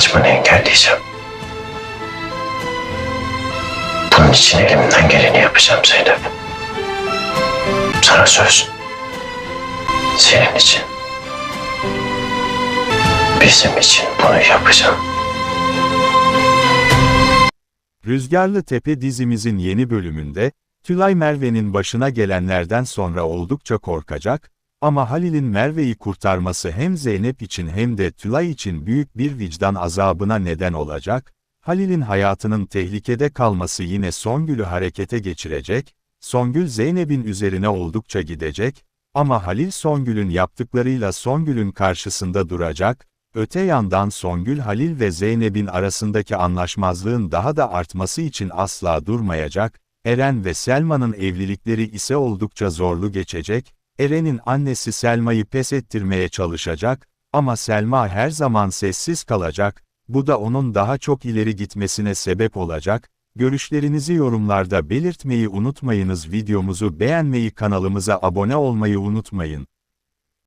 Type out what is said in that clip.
kaçmanı engelleyeceğim. Bunun için elimden geleni yapacağım Zeynep. Sana söz. Senin için. Bizim için bunu yapacağım. Rüzgarlı Tepe dizimizin yeni bölümünde, Tülay Merve'nin başına gelenlerden sonra oldukça korkacak, ama Halil'in Merve'yi kurtarması hem Zeynep için hem de Tülay için büyük bir vicdan azabına neden olacak, Halil'in hayatının tehlikede kalması yine Songül'ü harekete geçirecek, Songül Zeynep'in üzerine oldukça gidecek, ama Halil Songül'ün yaptıklarıyla Songül'ün karşısında duracak, öte yandan Songül Halil ve Zeynep'in arasındaki anlaşmazlığın daha da artması için asla durmayacak, Eren ve Selma'nın evlilikleri ise oldukça zorlu geçecek, Eren'in annesi Selma'yı pes ettirmeye çalışacak, ama Selma her zaman sessiz kalacak, bu da onun daha çok ileri gitmesine sebep olacak, görüşlerinizi yorumlarda belirtmeyi unutmayınız videomuzu beğenmeyi kanalımıza abone olmayı unutmayın.